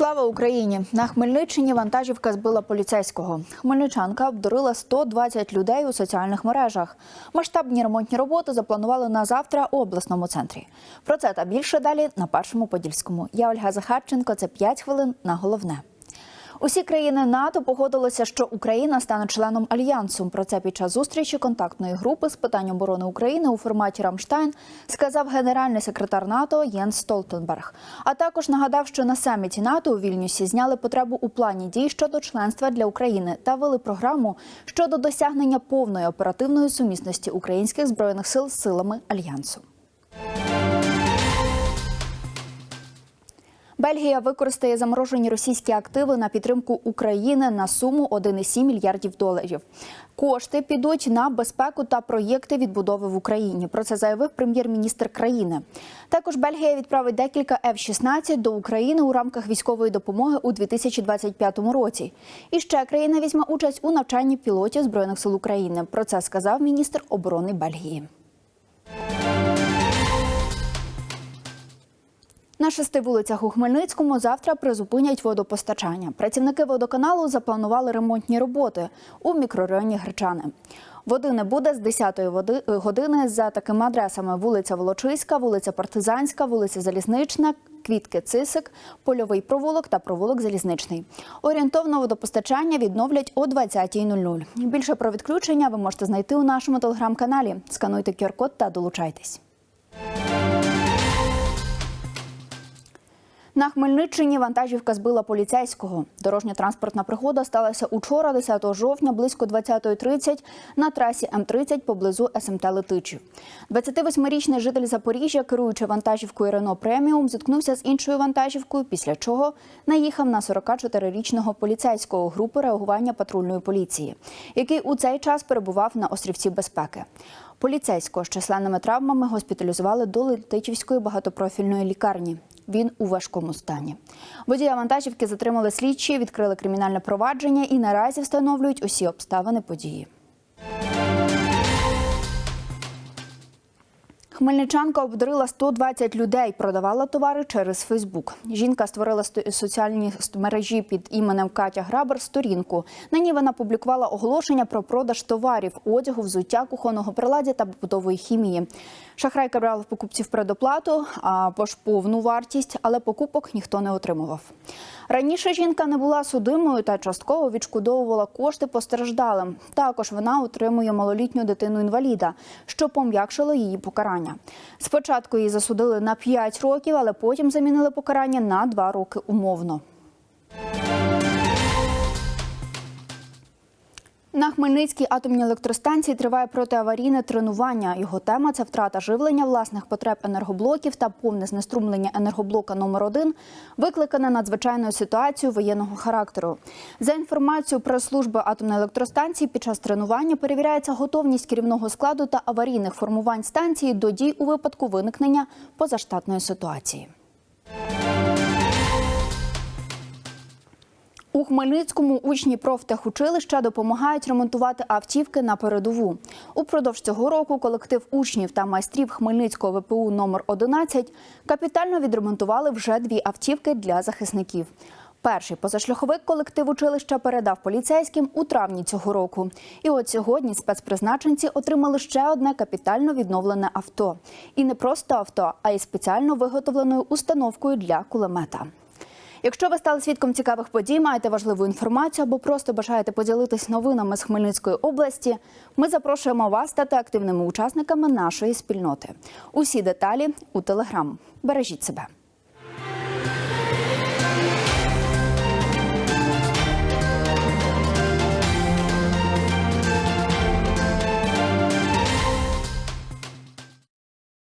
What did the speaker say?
Україні! На Хмельниччині вантажівка збила поліцейського. Хмельничанка обдурила 120 людей у соціальних мережах. Масштабні ремонтні роботи запланували на завтра у обласному центрі. Про це та більше далі на першому подільському. Я Ольга Захарченко. Це 5 хвилин на головне. Усі країни НАТО погодилися, що Україна стане членом альянсу. Про це під час зустрічі контактної групи з питань оборони України у форматі Рамштайн сказав генеральний секретар НАТО Єнс Столтенберг. А також нагадав, що на саміті НАТО у Вільнюсі зняли потребу у плані дій щодо членства для України та вели програму щодо досягнення повної оперативної сумісності українських збройних сил з силами альянсу. Бельгія використає заморожені російські активи на підтримку України на суму 1,7 мільярдів доларів. Кошти підуть на безпеку та проєкти відбудови в Україні. Про це заявив прем'єр-міністр країни. Також Бельгія відправить декілька F-16 до України у рамках військової допомоги у 2025 році. І ще країна візьме участь у навчанні пілотів збройних сил України. Про це сказав міністр оборони Бельгії. На шести вулицях у Хмельницькому завтра призупинять водопостачання. Працівники водоканалу запланували ремонтні роботи у мікрорайоні Гречани. Води не буде з 10-ї е, години за такими адресами: вулиця Волочиська, вулиця Партизанська, вулиця Залізнична, Квітки Цисик, Польовий провулок та провулок Залізничний. Орієнтовно водопостачання відновлять о 20.00. Більше про відключення ви можете знайти у нашому телеграм-каналі. Скануйте QR-код та долучайтесь. На Хмельниччині вантажівка збила поліцейського. Дорожньо-транспортна пригода сталася учора, 10 жовтня, близько 20.30 на трасі М-30 поблизу СМТ Летичів. 28-річний житель Запоріжжя, керуючи вантажівкою Рено Преміум, зіткнувся з іншою вантажівкою, після чого наїхав на 44-річного поліцейського групи реагування патрульної поліції, який у цей час перебував на острівці безпеки. Поліцейського з численними травмами госпіталізували до Летичівської багатопрофільної лікарні. Він у важкому стані. Водія вантажівки затримали слідчі, відкрили кримінальне провадження і наразі встановлюють усі обставини події. Хмельничанка обдурила 120 людей, продавала товари через Фейсбук. Жінка створила соціальні мережі під іменем Катя Грабер сторінку. На ній вона публікувала оголошення про продаж товарів, одягу, взуття, кухонного приладдя та побутової хімії. Шахрайка брала в покупців предоплату або ж повну вартість, але покупок ніхто не отримував. Раніше жінка не була судимою та частково відшкодовувала кошти постраждалим. Також вона отримує малолітню дитину інваліда, що пом'якшило її покарання. Спочатку її засудили на 5 років, але потім замінили покарання на 2 роки умовно. На Хмельницькій атомній електростанції триває протиаварійне тренування. Його тема це втрата живлення власних потреб енергоблоків та повне знеструмлення енергоблока номер 1 викликане надзвичайною ситуацією воєнного характеру. За інформацією прес-служби атомної електростанції, під час тренування перевіряється готовність керівного складу та аварійних формувань станції до дій у випадку виникнення позаштатної ситуації. У Хмельницькому учні профтехучилища допомагають ремонтувати автівки на передову. Упродовж цього року колектив учнів та майстрів Хмельницького ВПУ номер 11 капітально відремонтували вже дві автівки для захисників. Перший позашляховик колектив училища передав поліцейським у травні цього року. І от сьогодні спецпризначенці отримали ще одне капітально відновлене авто. І не просто авто, а й спеціально виготовленою установкою для кулемета. Якщо ви стали свідком цікавих подій, маєте важливу інформацію або просто бажаєте поділитись новинами з Хмельницької області, ми запрошуємо вас стати активними учасниками нашої спільноти. Усі деталі у телеграм. Бережіть себе.